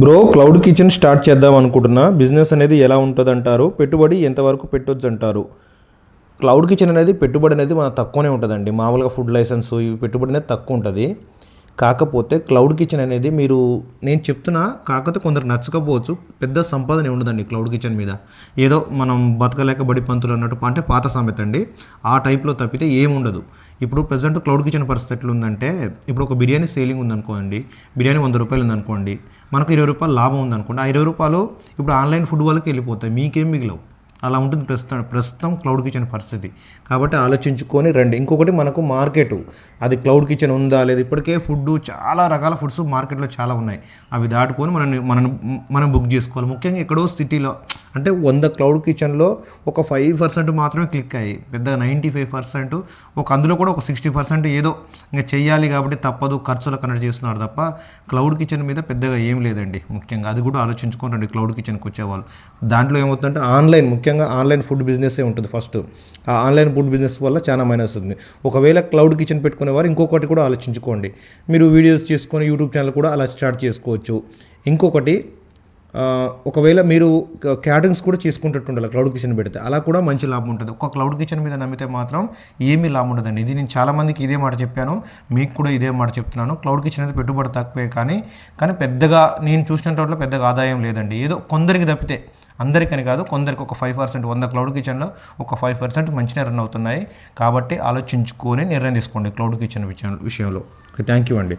Bro cloud kitchen start చేద్దాం అనుకుంటున్నా. Business అనేది ఎలా ఉంటుంది అంటారు పెట్టుబడి ఎంతవరకు పెట్టొచ్చు అంటారు క్లౌడ్ కిచెన్ అనేది పెట్టుబడి అనేది మన తక్కువనే ఉంటుందండి. మామూలుగా ఫుడ్ లైసెన్స్ పెట్టుబడి అనేది తక్కువ ఉంటుంది. కాకపోతే క్లౌడ్ కిచెన్ అనేది మీరు నేను చెప్తున్నా కాకపోతే కొందరు నచ్చకపోవచ్చు పెద్ద సంపాదన ఉండదండి క్లౌడ్ కిచెన్ మీద. ఏదో మనం బతకలేక బడి పంతులు అన్నట్టు అంటే పాత సామెత అండి ఆ టైప్లో తప్పితే ఏముండదు. ఇప్పుడు ప్రజెంట్ క్లౌడ్ కిచెన్ పరిస్థితి ఎట్లా ఉందంటే ఇప్పుడు ఒక బిర్యానీ సేలింగ్ ఉందనుకోండి బిర్యానీ వంద రూపాయలు ఉందనుకోండి మనకు ఇరవై రూపాయలు లాభం ఉందనుకోండి ఆ ఇరవై రూపాయలు ఇప్పుడు ఆన్లైన్ ఫుడ్ వాళ్ళకి వెళ్ళిపోతాయి మీకేం మిగిలవు. అలా ఉంటుంది. ప్రస్తుతం ప్రస్తుతం క్లౌడ్ కిచెన్ పరిస్థితి. కాబట్టి ఆలోచించుకొని రండి. ఇంకొకటి మనకు మార్కెట్. అది క్లౌడ్ కిచెన్ ఉందా? లేదా. ఇప్పటికే ఫుడ్ చాలా రకాల ఫుడ్స్ మార్కెట్లో చాలా ఉన్నాయి. అవి దాటుకొని మనం మనం మనం బుక్ చేసుకోవాలి. ముఖ్యంగా ఎక్కడో సిటీలో అంటే వంద క్లౌడ్ కిచెన్లో ఒక ఫైవ్ పర్సెంట్ మాత్రమే క్లిక్ అయ్యాయి. పెద్ద నైంటీ ఫైవ్ పర్సెంట్ ఒక అందులో కూడా ఒక సిక్స్టీ పర్సెంట్ ఏదో ఇంకా చేయాలి కాబట్టి తప్పదు. ఖర్చులు కనెక్ట్ చేస్తున్నారు తప్ప క్లౌడ్ కిచెన్ మీద పెద్దగా ఏం లేదండి. ముఖ్యంగా అది కూడా ఆలోచించుకోండి క్లౌడ్ కిచెన్కి వచ్చేవాళ్ళు దాంట్లో ఏమవుతుందంటే ఆన్లైన్ ముఖ్యంగా ముఖ్యంగా ఆన్లైన్ ఫుడ్ బిజినెస్సే ఉంటుంది ఫస్ట్. ఆ ఆన్లైన్ ఫుడ్ బిజినెస్ వల్ల చాలా మైనస్ ఉంది. ఒకవేళ క్లౌడ్ కిచెన్ పెట్టుకునే వారు ఇంకొకటి కూడా ఆలోచించుకోండి. మీరు వీడియోస్ చేసుకొని యూట్యూబ్ ఛానల్ కూడా అలా స్టార్ట్ చేసుకోవచ్చు. ఇంకొకటి ఒకవేళ మీరు క్యాటరింగ్స్ కూడా చేసుకుంటట్టు ఉండాలి క్లౌడ్ కిచెన్ పెడితే. అలా కూడా మంచి లాభం ఉంటుంది. ఒక క్లౌడ్ కిచెన్ మీద నమ్మితే మాత్రం ఏమీ లాభం ఉండదండి. ఇది నేను చాలామందికి ఇదే మాట చెప్పాను. మీకు కూడా ఇదే మాట చెప్తున్నాను. క్లౌడ్ కిచెన్ అయితే పెట్టుబడి తక్కువే కానీ కానీ పెద్దగా నేను చూసినట్లో పెద్దగా ఆదాయం లేదండి. ఏదో కొందరికి తప్పితే అందరికని కాదు కొందరికి ఒక ఫైవ్ పర్సెంట్ వంద క్లౌడ్ కిచెన్లో ఒక ఫైవ్ పర్సెంట్ మంచిగా రన్ అవుతున్నాయి. కాబట్టి ఆలోచించుకొని నిర్ణయం తీసుకోండి క్లౌడ్ కిచెన్ విషయంలో. విషయంలో థ్యాంక్ యూ అండి.